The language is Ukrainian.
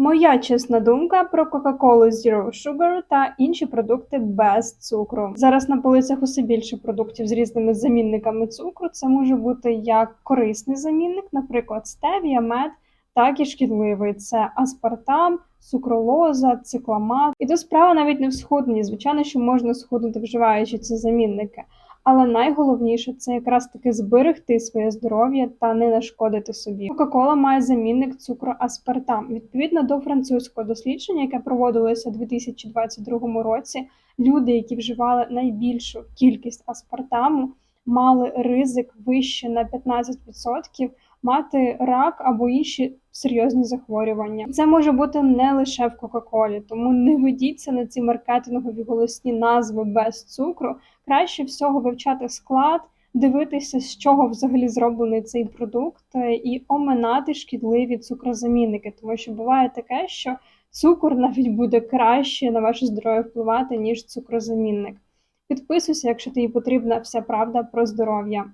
Моя чесна думка про Coca-Cola Zero Sugar та інші продукти без цукру. Зараз на полицях усе більше продуктів з різними замінниками цукру. Це може бути як корисний замінник, наприклад, стевія, мед, так і шкідливий. Це аспартам, сукралоза, цикламат. І тут справа навіть не в схудненні. Звичайно, що можна схуднути, вживаючи ці замінники. Але найголовніше це якраз таки зберегти своє здоров'я та не нашкодити собі. Кока-кола має замінник цукру аспартам. Відповідно до французького дослідження, яке проводилося у 2022 році, люди, які вживали найбільшу кількість аспартаму, мали ризик вище на 15% мати рак або інші серйозні захворювання. Це може бути не лише в Кока-Колі, тому не ведіться на ці маркетингові голосні назви без цукру. Краще всього вивчати склад, дивитися, з чого взагалі зроблений цей продукт, е, і оминати шкідливі цукрозамінники, тому що буває таке, що цукор навіть буде краще на ваше здоров'я впливати, ніж цукрозамінник. Підписуйся, якщо тобі потрібна вся правда про здоров'я.